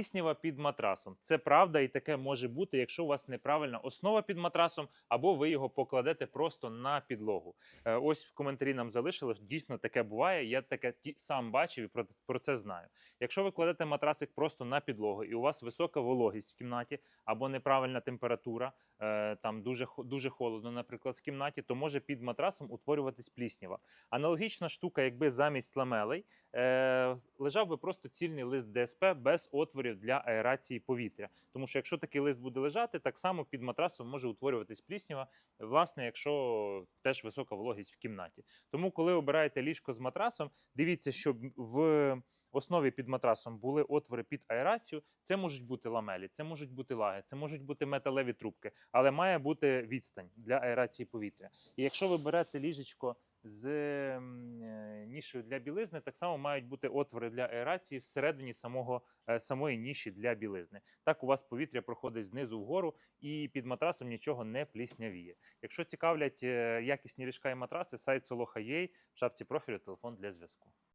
Пліснява під матрасом. Це правда, і таке може бути, якщо у вас неправильна основа під матрасом, або ви його покладете просто на підлогу. Е, Ось в коментарі нам залишили. Дійсно таке буває. Я таке сам бачив і про, це знаю. Якщо ви кладете матрасик просто на підлогу, і у вас висока вологість в кімнаті або неправильна температура, е, там дуже дуже холодно, наприклад, в кімнаті, то може під матрасом утворюватись пліснява. Аналогічна штука, якби замість ламелей е, лежав би просто цільний лист ДСП без отворів для аерації повітря. Тому що якщо такий лист буде лежати, так само під матрасом може утворюватись пліснява, власне, якщо теж висока вологість в кімнаті. Тому, коли обираєте ліжко з матрасом, дивіться, щоб в основі під матрасом були отвори під аерацію. Це можуть бути ламелі, це можуть бути лаги, це можуть бути металеві трубки, але має бути відстань для аерації повітря. І якщо ви берете ліжечко з е, нішею для білизни, так само мають бути отвори для аерації всередині самого, е, самої ніші для білизни. Так у вас повітря проходить знизу вгору і під матрасом нічого не пліснявіє. Якщо цікавлять е, якісні ліжка і матраси, сайт Soloha.ua, в шапці профілю телефон для зв'язку.